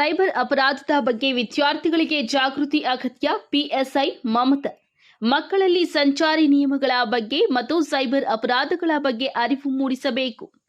Cyber ಅಪರಾಧದ ಬಗ್ಗೆ ವಿದ್ಯಾರ್ಥಿಗಳಿಗೆ ಜಾಗೃತಿ ಅಗತ್ಯ, ಪಿಎಸ್ಐ ಮಮತಾ. ಮಕ್ಕಳಲ್ಲಿ ಸಂಚಾರಿ ನಿಯಮಗಳ ಬಗ್ಗೆ ಮತ್ತು ಸೈಬರ್ ಅಪರಾಧಗಳ ಬಗ್ಗೆ ಅರಿವು ಮೂಡಿಸಬೇಕು.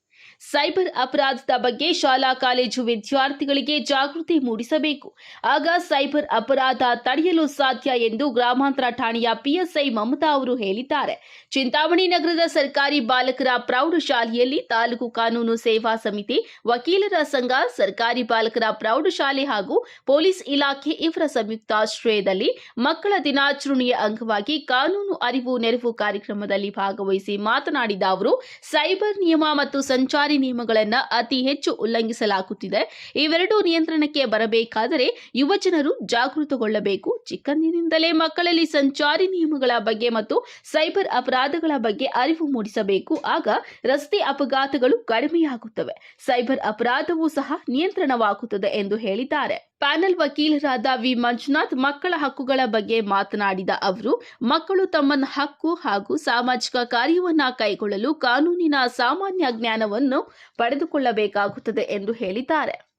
ಸೈಬರ್ ಅಪರಾಧದ ಬಗ್ಗೆ ಶಾಲಾ ಕಾಲೇಜು ವಿದ್ಯಾರ್ಥಿಗಳಿಗೆ ಜಾಗೃತಿ ಮೂಡಿಸಬೇಕು. ಆಗ ಸೈಬರ್ ಅಪರಾಧ ತಡೆಯಲು ಸಾಧ್ಯ ಎಂದು ಗ್ರಾಮಾಂತರ ಠಾಣೆಯ ಪಿಎಸ್ಐ ಮಮತಾ ಅವರು ಹೇಳಿದ್ದಾರೆ. ಚಿಂತಾಮಣಿ ನಗರದ ಸರ್ಕಾರಿ ಬಾಲಕರ ಪ್ರೌಢಶಾಲೆಯಲ್ಲಿ ತಾಲೂಕು ಕಾನೂನು ಸೇವಾ ಸಮಿತಿ ವಕೀಲರ ಸಂಘ, ಸರ್ಕಾರಿ ಬಾಲಕರ ಪ್ರೌಢಶಾಲೆ ಹಾಗೂ ಪೊಲೀಸ್ ಇಲಾಖೆ ಇವರ ಸಂಯುಕ್ತಾಶ್ರಯದಲ್ಲಿ ಮಕ್ಕಳ ದಿನಾಚರಣೆಯ ಅಂಗವಾಗಿ ಕಾನೂನು ಅರಿವು ನೆರವು ಕಾರ್ಯಕ್ರಮದಲ್ಲಿ ಭಾಗವಹಿಸಿ ಮಾತನಾಡಿದ ಅವರು, ಸೈಬರ್ ನಿಯಮ ಮತ್ತು ಸಂಚಾರಿ ನಿಯಮಗಳನ್ನು ಅತಿ ಹೆಚ್ಚು ಉಲ್ಲಂಘಿಸಲಾಗುತ್ತಿದೆ. ಇವೆರಡೂ ನಿಯಂತ್ರಣಕ್ಕೆ ಬರಬೇಕಾದರೆ ಯುವಜನರು ಜಾಗೃತಗೊಳ್ಳಬೇಕು. ಚಿಕ್ಕಂದಿನಿಂದಲೇ ಮಕ್ಕಳಲ್ಲಿ ಸಂಚಾರಿ ನಿಯಮಗಳ ಬಗ್ಗೆ ಮತ್ತು ಸೈಬರ್ ಅಪರಾಧಗಳ ಬಗ್ಗೆ ಅರಿವು ಮೂಡಿಸಬೇಕು. ಆಗ ರಸ್ತೆ ಅಪಘಾತಗಳು ಕಡಿಮೆಯಾಗುತ್ತವೆ. ಸೈಬರ್ ಅಪರಾಧವೂ ಸಹ ನಿಯಂತ್ರಣವಾಗುತ್ತದೆ ಎಂದು ಹೇಳಿದ್ದಾರೆ. ಪ್ಯಾನೆಲ್ ವಕೀಲರಾದ ವಿ. ಮಂಜುನಾಥ್ ಮಕ್ಕಳ ಹಕ್ಕುಗಳ ಬಗ್ಗೆ ಮಾತನಾಡಿದ ಅವರು, ಮಕ್ಕಳು ತಮ್ಮ ಹಕ್ಕು ಹಾಗೂ ಸಾಮಾಜಿಕ ಕಾರ್ಯವನ್ನು ಕೈಗೊಳ್ಳಲು ಕಾನೂನಿನ ಸಾಮಾನ್ಯ ಜ್ಞಾನವನ್ನು ಪಡೆದುಕೊಳ್ಳಬೇಕಾಗುತ್ತದೆ ಎಂದು ಹೇಳಿದ್ದಾರೆ.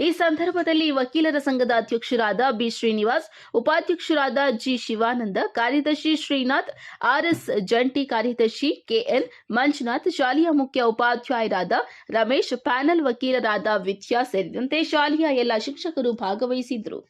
ಈ ಸಂದರ್ಭದಲ್ಲಿ ವಕೀಲರ ಸಂಘದ ಅಧ್ಯಕ್ಷರಾದ ಬಿ ಶ್ರೀನಿವಾಸ್, ಉಪಾಧ್ಯಕ್ಷರಾದ ಜಿ ಶಿವಾನಂದ, ಕಾರ್ಯದರ್ಶಿ ಶ್ರೀನಾಥ್ ಆರ್ಎಸ್ ಜಂಟಿ ಕಾರ್ಯದರ್ಶಿ ಕೆಎನ್ ಮಂಜುನಾಥ್, ಶಾಲೆಯ ಮುಖ್ಯ ಉಪಾಧ್ಯಾಯರಾದ ರಮೇಶ್, ಪ್ಯಾನಲ್ ವಕೀಲರಾದ ವಿದ್ಯಾ ಸೇರಿದಂತೆ ಶಾಲೆಯ ಎಲ್ಲ ಶಿಕ್ಷಕರು ಭಾಗವಹಿಸಿದ್ರು